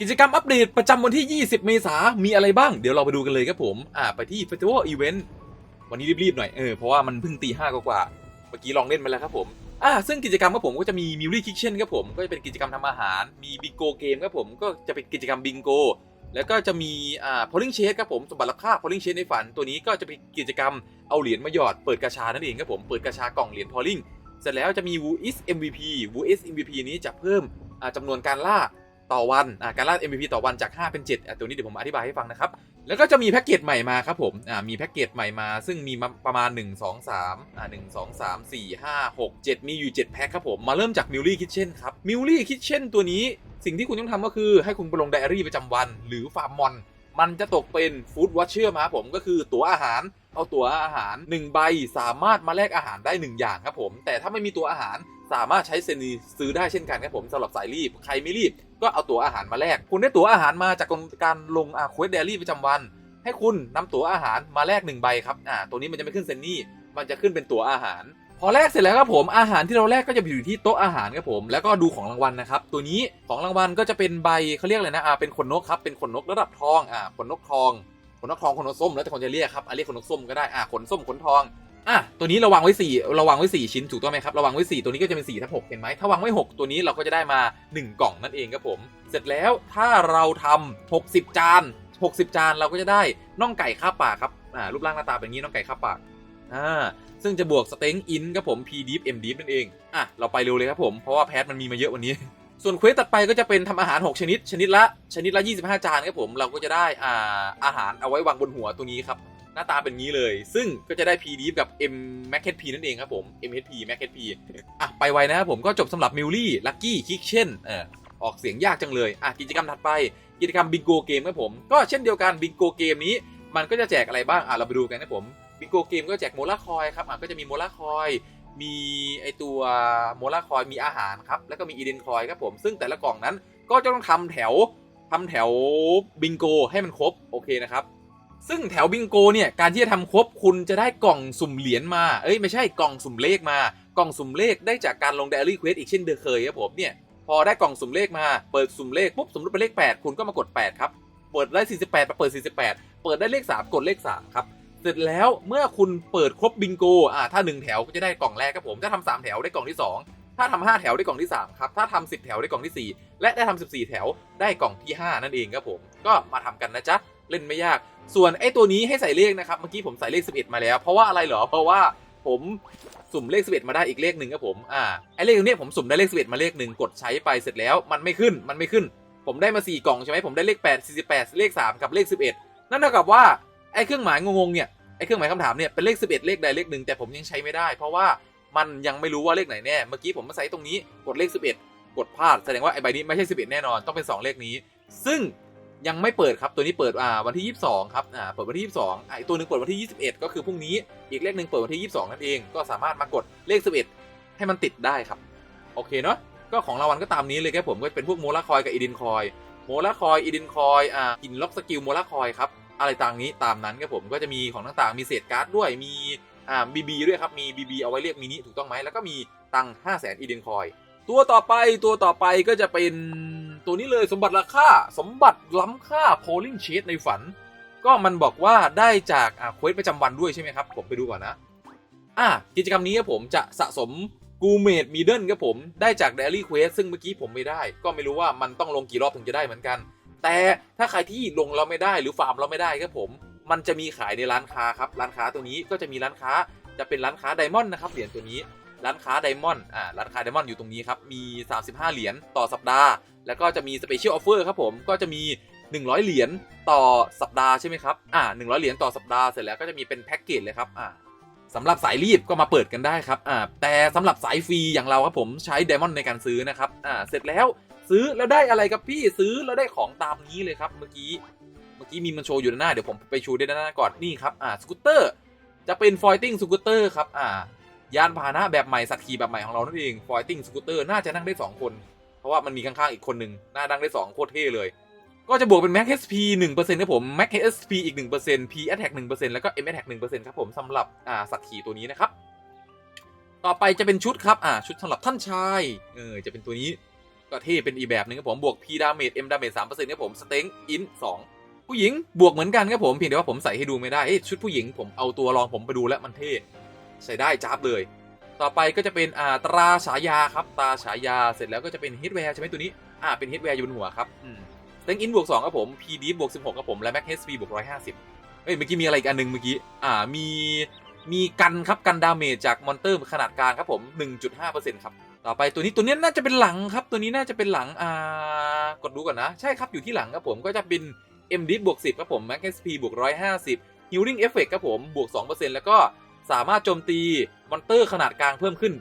กิจกรรมอัปเดตประจำวันที่ 20 เมษายนมีอะไรบ้าง เดี๋ยวเราไปดูกันเลยครับผม อ่า ไปที่ Festival Event วันนี้รีบๆหน่อย เออ เพราะว่ามันเพิ่งตีห้ากว่าเมื่อกี้ลองเล่นมาแล้วครับผม อ่า ซึ่งกิจกรรมครับผมก็จะมี m ิ l ี Kitchen ครับผม ก็จะเป็นกิจกรรมทำอาหาร มีบิงโกเกมครับผม ก็จะเป็นกิจกรรมบิงโก แล้วก็จะมี อ่า polling chase ครับผม สมบัติรับค่า polling chase ในฝัน ตัวนี้ก็จะเป็นกิจกรรมเอาเหรียญมาหยอด เปิดกาชานั่นเองครับผม เปิดกาชากล่องเหรียญ polling เสร็จแล้วจะมี w u is MVP w u is MVP นี้จะเพิ่มจำนวนการล่า ต่อวันอ่าการล่า MVP ต่อวันจาก 5 เป็น7อะตัวนี้เดี๋ยวผมอธิบายให้ฟังนะครับ แล้วก็จะมีแพ็กเกจใหม่มาครับผมอ่ามีแพ็กเกจใหม่มา ซึ่งมีประมาณ 1 2 3อ่า1 2 3 4 5 6 7 มีอยู่ 7 แพ็คครับผม มาเริ่มจาก m ิ l ลี่คิ t เช่นครับ m ิ l ลี่คิ t เช่นตัวนี้สิ่งที่คุณต้องทำก็คือให้คุณไปลงไดอารี่ประจำวัน หรือฟาร์มมอนมันจะตกเป็นฟู้ดวอชเชอร์มาผมก็คือตั๋วอาหารเอาตั๋วอาหาร 1 ใบสามารถมาแลกอาหารได้ 1 อย่างครับผม แต่ถ้าไม่มีตั๋วอาหาร สามารถใช้เซนีซื้อได้เช่นกันครับผมสำหรับสายรีบ ใครไม่รีบ ก็เอาตั๋วอาหารมาแลกคุณได้ตั๋วอาหารมาจากการลงอาเควสเดลี่ประจำวัน ให้คุณนำตั๋วอาหารมาแลกหนึ่งใบครับอ่าตัวนี้มันจะไม่ขึ้นเซนนี่มันจะขึ้นเป็นตั๋วอาหาร พอแลกเสร็จแล้วครับผมอาหารที่เราแลกก็จะอยู่ที่โต๊ะอาหารครับผมแล้วก็ดูของรางวัลนะครับตัวนี้ของรางวัลก็จะเป็นใบเขาเรียกอะไรนะอ่าเป็นขนนกครับเป็นขนนกระดับทองอ่าขนนกทองขนนกทองขนนกส้มแล้วแต่คนจะเรียกครับอะเรียกขนนกส้มก็ได้อะขนส้มขนทอง อะตัวนี้เราวางไว้สี่เราวางไว้สี่ชิ้นถูกต้องไหมครับเราวางไว้สี่ตัวนี้ก็จะเป็นสี่ทับหกเห็นไหมถ้าวางไว้หกตัวนี้เราก็จะได้มาหนึ่งกล่องนั่นเองครับผม เสร็จแล้วถ้าเราทำหกสิบจานหกสิบจานเราก็จะได้น่องไก่ข้าปากครับอ่ารูปร่างหน้าตาเป็นงี้น่องไก่ข้าปากอ่าซึ่งจะบวกสเต็งอินครับผม P deep M deep นั่นเองอะเราไปเร็วเลยครับผมเพราะว่าแพทมันมีมาเยอะวันนี้ ส่วนเควสตัดไปก็จะเป็นทำอาหาร 6 ชนิด ชนิดละชนิดละ 25 จานครับผมเราก็จะได้อ่าอาหารเอาไว้วางบนหัวตัวนี้ครับ หน้าตาเป็นงี้เลย ซึ่งก็จะได้ P d กับ M m a c h P นั่นเองครับผม M H P m a c h P อะ ไปไวนะครับผมก็จบสำหรับ m ิ l ลี่ Lucky Kitchen เออออกเสียงยากจังเลย อะ กิจกรรมถัดไป กิจกรรมบิงโกเกมครับผม ก็เช่นเดียวกันบิงโกเกมนี้ มันก็จะแจกอะไรบ้าง อะ เราไปดูกันนะผมบิงโกเกมก็แจกโมลาคอยครับ อะ ก็จะมีโมลาคอย มีไอตัวโมลาคอยมีอาหารครับ แล้วก็มีอีเดนคอยครับผม ซึ่งแต่ละกล่องนั้นก็จะต้องทำแถวทำแถวบิงโกให้มันครบ โอเคนะครับ ซึ่งแถวบิงโกเนี่ยการที่จะทำครบคุณจะได้กล่องสุ่มเหรียญมา เอ้ยไม่ใช่กล่องสุ่มเลขมา กล่องสุ่มเลขได้จากการลง Daily Quest อีกเช่นเดิมเคยครับผมเนี่ยพอได้กล่องสุ่มเลขมาเปิดสุ่มเลขปุ๊บสมมติเป็นเลข 8 คุณก็มากด 8 ครับ เปิดได้ 48มาเปิด 48 เปิดได้เลข 3 กดเลข 3 ครับ เสร็จแล้วเมื่อคุณเปิดครบบิงโกอ่าถ้า 1 แถวก็จะได้กล่องแรกครับผมถ้าทำ3แถวได้กล่องที่ 2 ถ้าทำ5แถวได้กล่องที่ 3 ครับ ถ้าทำ10แถวได้กล่องที่ 4 และได้ทำ14 แถวได้กล่องที่ 5 นั่นเองครับผมก็มาทำกันนะจ๊ะ เล่นไม่ยาก ส่วนไอ้ตัวนี้ให้ใส่เลขนะครับ เมื่อกี้ผมใส่เลข 11 มาแล้ว เพราะว่าอะไรเหรอ เพราะว่าผมสุ่มเลข 11 มาได้อีกเลขหนึ่งครับผม อ่า ไอ้เลขตรงนี้ผมสุ่มได้เลข 11 มาเลขหนึ่งกดใช้ไปเสร็จแล้ว มันไม่ขึ้น มันไม่ขึ้น ผมได้มา 4 กล่องใช่ไหมผมได้เลข 8 48 เลข 3 กับเลข 11 นั่นเท่ากับว่าไอ้เครื่องหมายงงๆเนี่ย ไอ้เครื่องหมายคำถามเนี่ยเป็นเลข 11 เลขใดเลขหนึ่งแต่ผมยังใช้ไม่ได้ เพราะว่ามันยังไม่รู้ว่าเลขไหนแน่ เมื่อกี้ผมมาใส่ตรงนี้ กดเลข 11 กดพลาด แสดงว่าไอ้ใบนี้ไม่ใช่ 11 แน่นอน ต้องเป็น 2 เลขนี้ ซึ่ง ยังไม่เปิดครับตัวนี้เปิดอ่าวันที่ 22ครับอ่าเปิดวันที่ 22อ่าอีกตัวหนึ่งเปิดวันที่ 21 ก็คือพรุ่งนี้อีกเลขหนึ่งเปิดวันที่ 22 นั่นเองก็สามารถมากดเลข 11 ให้มันติดได้ครับ โอเคเนาะก็ของรางวัลก็ตามนี้เลยครับผมก็เป็นพวกโมลาคอยกับอีดินคอยโมลาคอยอีดินคอยอ่ากินล็อกสกิลโมลาคอยครับอะไรต่างนี้ตามนั้นครับผมก็จะมีของต่างๆมีเศษการ์ดด้วยมีอ่าบีบีด้วยครับมีบีบีเอาไว้เรียกมินิถูกต้องไหมแล้วก็มีตังค์5 0 0 0 0 0อีเดนคอย ตัวต่อไปตัวต่อไปก็จะเป็นตัวนี้เลยสมบัติราคาสมบัติล้ำค่า polling chase ในฝัน ก็มันบอกว่าได้จากอ่าเควสประจำวันด้วยใช่ไหมครับ ผมไปดูก่อนนะอะกิจกรรมนี้ครับผมจะสะสมกูเมดมีเดิลครับผมได้จาก Daily Quest ซึ่งเมื่อกี้ผมไม่ได้ ก็ไม่รู้ว่ามันต้องลงกี่รอบถึงจะได้เหมือนกัน แต่ถ้าใครที่ลงเราไม่ได้หรือฟาร์มเราไม่ได้ครับผม มันจะมีขายในร้านค้าครับร้านค้าตัวนี้ก็จะมีร้านค้าจะเป็นร้านค้าไดมอนด์นะครับเหรียญตัวนี้ ร้านค้าไดมอนด์อ่าร้านค้าไดมอนด์อยู่ตรงนี้ครับ มี 35 เหรียญต่อสัปดาห์ แล้วก็จะมีสเปเชียลออฟเฟอร์ครับผม ก็จะมี 100 เหรียญต่อสัปดาห์ใช่ไหมครับ อ่า100 เหรียญต่อสัปดาห์เสร็จแล้วก็จะมีเป็นแพ็กเกจเลยครับ อ่าสำหรับสายรีบก็มาเปิดกันได้ครับ อ่า แต่สำหรับสายฟรีอย่างเราครับผมใช้ไดมอนด์ในการซื้อนะครับ อ่า เสร็จแล้วซื้อแล้วได้อะไรครับพี่ซื้อแล้วได้ของตามนี้เลยครับ เมื่อกี้ เมื่อกี้มีมันโชว์อยู่ด้านหน้าเดี๋ยวผมไปชูด้านหน้าก่อนนี่ครับ อ่า สกูตเตอร์ จะเป็นฟอยติ้งสกูตเตอร์ครับ อ่า ยานพาหนะแบบใหม่สัตว์ขี่แบบใหม่ของเรานั่นเองฟอยติ้งสกูตเตอร์น่าจะนั่งได้ 2 คน เพราะว่ามันมีข้างๆอีกคนหนึ่งน่านั่งได้ 2 โคตรเท่เลย ก็จะบวกเป็น Max HP 1%ครับผม Max HP อีก 1% P Attack 1%แล้วก็ M Attack 1%ครับผมสำหรับอ่าสัตว์ขี่ตัวนี้นะครับ ต่อไปจะเป็นชุดครับอ่าชุดสำหรับท่านชายเออจะเป็นตัวนี้ก็เท่เป็นอีแบบหนึงครับผมบวก P damage M damage 3%ครับผม strength int 2ผู้หญิงบวกเหมือนกันครับผมเพียงแต่ว่าผมใส่ให้ดูไม่ได้ชุดผู้หญิงผมเอาตัวรองผมไปดูแล้วมันเท่ ใส่ได้จ้าบเลย ต่อไปก็จะเป็นอ่าตราฉายาครับตราฉายาเสร็จแล้วก็จะเป็นฮิตแวร์ใช่ไหมตัวนี้อ่าเป็นฮิตแวร์อยู่บนหัวครับอืมสเต็งอินบวก2ครับผม PD บวก16ครับผมและ Mac HP บวก150เอ้ยเมื่อกี้มีอะไรอีกอันหนึ่งเมื่อกี้อ่ามีมีกันครับกันดาเมจจากมอนเตอร์ขนาดกลางครับผม 1.5%ครับต่อไปตัวนี้ตัวนี้น่าจะเป็นหลังครับ ตัวนี้น่าจะเป็นหลังอ่ากดดูก่อนนะ ใช่ครับอยู่ที่หลังครับผมก็จะเป็น MD บวก10ครับผม Mac HP บวก150 Healing Effect ครับผมบวก 2%แล้วก็ สามารถโจมตีมอนเตอร์ขนาดกลางเพิ่มขึ้น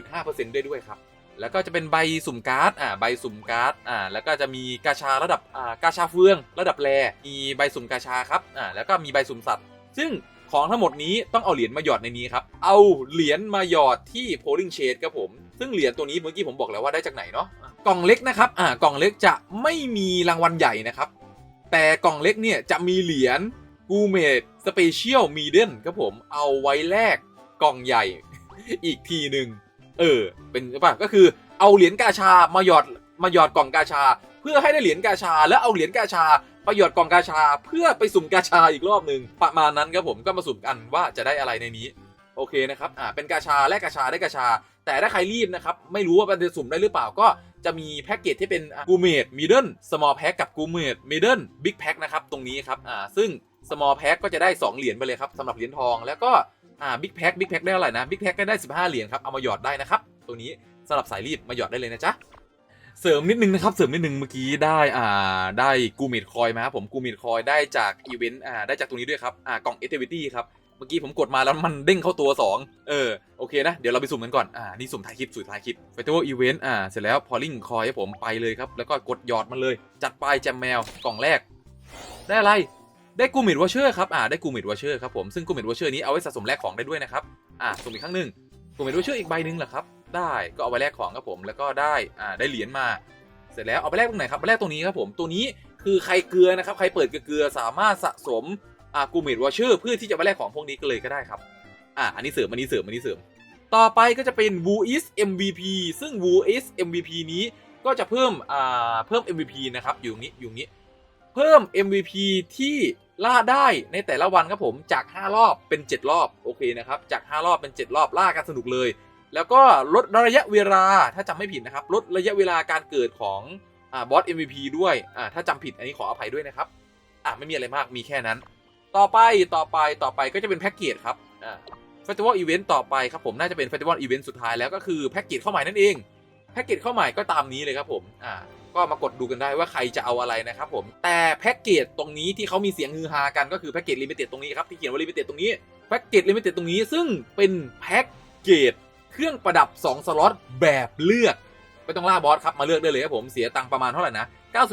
1.5%ได้ด้วยครับ แล้วก็จะเป็นใบสุ่มการ์ดอ่าใบสุ่มการ์ดอ่าแล้วก็จะมีกาชาระดับอ่ากาชาเฟืองระดับแรมีใบสุ่มกาชาครับอ่าแล้วก็มีใบสุ่มสัตว์ ซึ่งของทั้งหมดนี้ต้องเอาเหรียญมาหยอดในนี้ครับ เอาเหรียญมาหยอดที่ polling shade ครับผม ซึ่งเหรียญตัวนี้เมื่อกี้ผมบอกแล้วว่าได้จากไหนเนาะ กล่องเล็กนะครับ อ่า กล่องเล็กจะไม่มีรางวัลใหญ่นะครับ แต่กล่องเล็กเนี่ยจะมีเหรียญ กูเมดสเปเชียลมีเดนครับผมเอาไว้แลกกล่องใหญ่ อีกทีหนึ่งเออ เป็นป่ะก็คือเอาเหรียญกาชามาหยอดมาหยอดกล่องกาชา เพื่อให้ได้เหรียญกาชา แล้วเอาเหรียญกาชาไปหยอดกล่องกาชา เพื่อไปสุ่มกาชาอีกรอบหนึ่งประมาณนั้นครับผมก็มาสุ่มกันว่าจะได้อะไรในนี้โอเคนะครับ อ่า เป็นกาชา และกาชา ได้กาชา แต่ถ้าใครรีบนะครับ ไม่รู้ว่ามันจะสุ่มได้หรือเปล่า ก็จะมีแพ็กเกจที่เป็นกูเมดมิดเดิลสมอลแพ็กกับกูเมดมิดเดิลบิ๊กแพ็กนะครับ ตรงนี้ครับ อ่า ซึ่ง small pack ก็จะได้ 2 เหรียญไปเลยครับสำหรับเหรียญทองแล้วก็อ่า big pack big pack ได้เท่าไหร่นะ big pack ก็ได้ 15 เหรียญครับเอามาหยอดได้นะครับตัวนี้สำหรับสายรีบมาหยอดได้เลยนะจ๊ะเสริมนิดนึงนะครับเสริมนิดนึงเมื่อกี้ได้อ่าได้กูมิดคอยมาครับผมกูมิดคอยได้จากอีเวนต์อ่าได้จากตรงนี้ด้วยครับอ่ากล่อง activity ครับเมื่อกี้ผมกดมาแล้วมันเด้งเข้าตัว 2 เออโอเคนะ เดี๋ยวเราไปสุ่มกันก่อน อ่า นี่สุ่มท้ายคลิปสุ่มท้ายคลิป Festival Event อ่า เสร็จแล้ว Polling คอยให้ผมไปเลยครับ แล้วก็กดหยอดมันเลย จัดไปแจมแมว กล่องแรก ได้อะไร ได้กูมิดวอเชอร์ครับอ่าได้กูมิดวอเชอร์ครับผมซึ่งกูมิดวอเชอร์นี้เอาไว้สะสมแลกของได้ด้วยนะครับอ่าสุ่มอีกครั้งหนึ่งกูมิดวอเชอร์อีกใบหนึ่งเหรอครับได้ก็เอาไปแลกของครับผมแล้วก็ได้อ่าได้เหรียญมา เสร็จแล้วเอาไปแลกตรงไหนครับไปแลกตรงนี้ครับผมตัวนี้คือใครเกลือนะครับใครเปิดเกลือสามารถสะสมอ่ากูมิดวอเชอร์เพื่อที่จะไปแลกของพวกนี้ก็เลยก็ได้ครับอ่าอันนี้เสริมอันนี้เสริมอันนี้เสริม ต่อไปก็จะเป็น w o i s MVP ซึ่ง w o i s MVP นี้ก็จะเพิ่มอ่าเพิ่ม MVP นะครับอยู่ตรงนี้อยู่ตรงนี้ เพิ่ม MVP ที่ ล่าได้ในแต่ละวันครับผมจาก 5 รอบเป็น 7 รอบโอเคนะครับจาก 5 รอบเป็น 7 รอบล่ากันสนุกเลย แล้วก็ลดระยะเวลาถ้าจำไม่ผิดนะครับลดระยะเวลาการเกิดของอบอส MVP ด้วยถ้าจำผิดอันนี้ขออภัยด้วยนะครับอ่าไม่มีอะไรมากมีแค่นั้น ต่อไปต่อไปต่อไปก็จะเป็นแพ็กเกจครับอ่าเฟสติวัลอีเวนต์ต่อไปครับผมน่าจะเป็นเฟสติวัลอีเวนต์สุดท้ายแล้วก็คือแพ็กเกจเข้าใหม่นั่นเองแพ็กเกจเข้าใหม่ก็ตามนี้เลยครับผมอ่า ก็มากดดูกันได้ว่าใครจะเอาอะไรนะครับผมแต่แพ็กเกจตรงนี้ที่เขามีเสียงฮือฮากันก็คือแพ็กเกจลิมิเต็ดตรงนี้ครับที่เขียนว่าลิมิเต็ดตรงนี้แพ็กเกจลิมิเต็ดตรงนี้ซึ่งเป็นแพ็กเกจเครื่องประดับ 2 สล็อตแบบเลือกไม่ต้องล่าบอสครับมาเลือกได้เลยครับผมเสียตังค์ประมาณเท่าไหร่นะ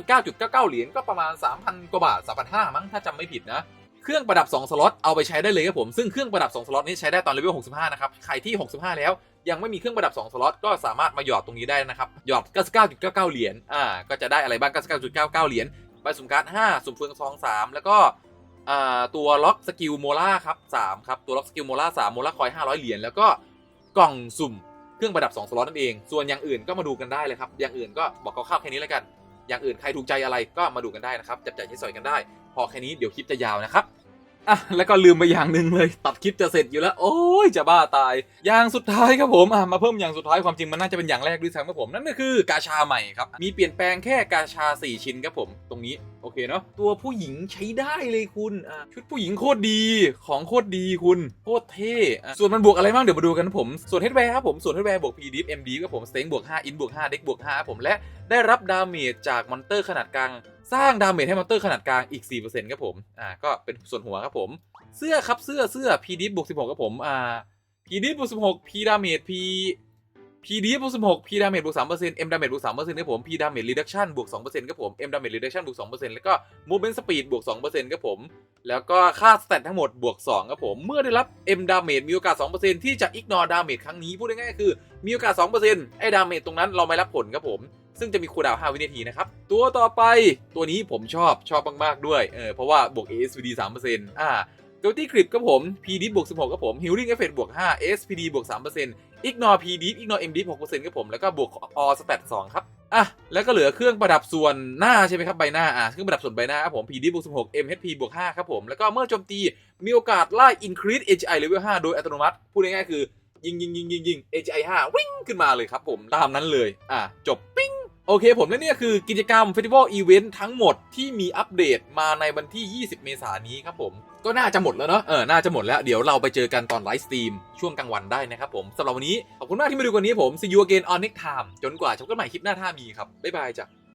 99.99 เหรียญก็ประมาณ 3,000 กว่าบาท3,500มั้งถ้าจำไม่ผิดนะ เครื่องประดับ 2 สล็อตเอาไปใช้ได้เลยครับผม ซึ่งเครื่องประดับ 2 สล็อตนี้ใช้ได้ตอนเลเวล 65 นะครับ ใครที่ 65 แล้วยังไม่มีเครื่องประดับ 2 สล็อตก็สามารถมาหยอดตรงนี้ได้นะครับ หยอด 99.99 เหรียญ อ่า ก็จะได้อะไรบ้าง 99.99 เหรียญ ใบสุ่มการ์ด 5 สุ่มเฟืองซอง 3 แล้วก็อ่าตัวล็อกสกิลโมล่าครับ 3 ครับ ตัวล็อกสกิลโมล่า3โมล่าคอย 500 เหรียญ แล้วก็กล่องสุ่มเครื่องประดับ 2 สล็อตนั่นเอง ส่วนอย่างอื่นก็มาดูกันได้เลยครับ อย่างอื่นก็บอกคร่าวๆแค่นี้แล้วกัน อย่างอื่นใครถูกใจอะไรก็มาดูกันได้นะครับ จับจ่ายใช้สอยกันได้ พอแค่นี้เดี๋ยวคลิปจะยาวนะครับ อะแล้วก็ลืมไปอย่างหนึ่งเลย ตัดคลิปจะเสร็จอยู่แล้ว โอ้ยจะบ้าตาย อย่างสุดท้ายครับผมอะมาเพิ่มอย่างสุดท้ายความจริงมันน่าจะเป็นอย่างแรกด้วยซ้ำครับผมนั่นก็คือกาชาใหม่ครับ มีเปลี่ยนแปลงแค่กาชา 4 ชิ้นครับผม ตรงนี้โอเคเนาะตัวผู้หญิงใช้ได้เลยคุณชุดผู้หญิงโคตรดีของโคตรดีคุณโคตรเท่ส่วนมันบวกอะไรบ้างเดี๋ยวมาดูกันผม ส่วนเฮดแวร์ครับผมส่วนเฮดแวร์บวก p d f MD ครับผมสเต็งบวก5อินบวก5เด็กบวก5ผมและได้รับดาเมจจากมอนเตอร์ขนาดกลางสร้างดาเมจให้มอนเตอร์ขนาดกลางอีก 4%ครับผม อ่า ก็เป็นส่วนหัวครับผม เสื้อครับเสื้อเสื้อ p d บวก16ครับผม อ่า p d บวก16 p ดาเมจ p p d บวก16 p ดาเมจบวก3% m ดาเมจบวก3%ครับผม p ดาเมจ reduction บวก2%ครับผม m ดาเมจ reduction บวก2%แล้วก็ movement speed บวก2%ครับผม แล้วก็ค่าสเตตทั้งหมดบวก2ครับผม เมื่อได้รับ m ดาเมจมีโอกาส2%ที่จะ ignore ดาเมจครั้งนี้ พูดง่ายๆคือ มีโอกาส2%ไอ้ดาเมจตรงนั้นเราไม่รับผลครับผม ซึ่งจะมีคูลดาวน์5วินาทีนะครับ ตัวต่อไปตัวนี้ผมชอบชอบมาก ๆ ด้วยเออเพราะว่าบวก ASPD 3%อ่า g u i l t y Grip ครับผม PD บวก16ครับผม Healing Effect บวก5 SPD บวก3% Ignore PD Ignore MD 6%ครับผม แล้วก็บวก All Stat 2ครับอะแล้วก็เหลือเครื่องประดับส่วนหน้าใช่ไหมครับใบหน้าอะเครื่องประดับส่วนใบหน้าครับผม PD บวก16 MHP บวก5ครับผม แล้วก็เมื่อโจมตีมีโอกาสไล่ increase AGI level 5 โดยอัตโนมัติ พูดง่ายๆคือ ยิงยิงยิงยิงยิง AGI 5วิ่งขึ้นมาเลยครับผมตามนั้นเลยอะจบ โอเคผมและเนี่ยคือกิจกรรม Festival Event ทั้งหมดที่มีอัปเดตมาในวันที่ 20 เมษายนนี้ครับผมก็น่าจะหมดแล้วเนาะเออน่าจะหมดแล้วเดี๋ยวเราไปเจอกันตอนไลฟ์สตรีมช่วงกลางวันได้นะครับผมสำหรับวันนี้ขอบคุณมากที่มาดูกันนี้ผม see you again on next time จนกว่าจะพบกันใหม่คลิปหน้าถ้ามีครับบ๊ายบายจ้ะ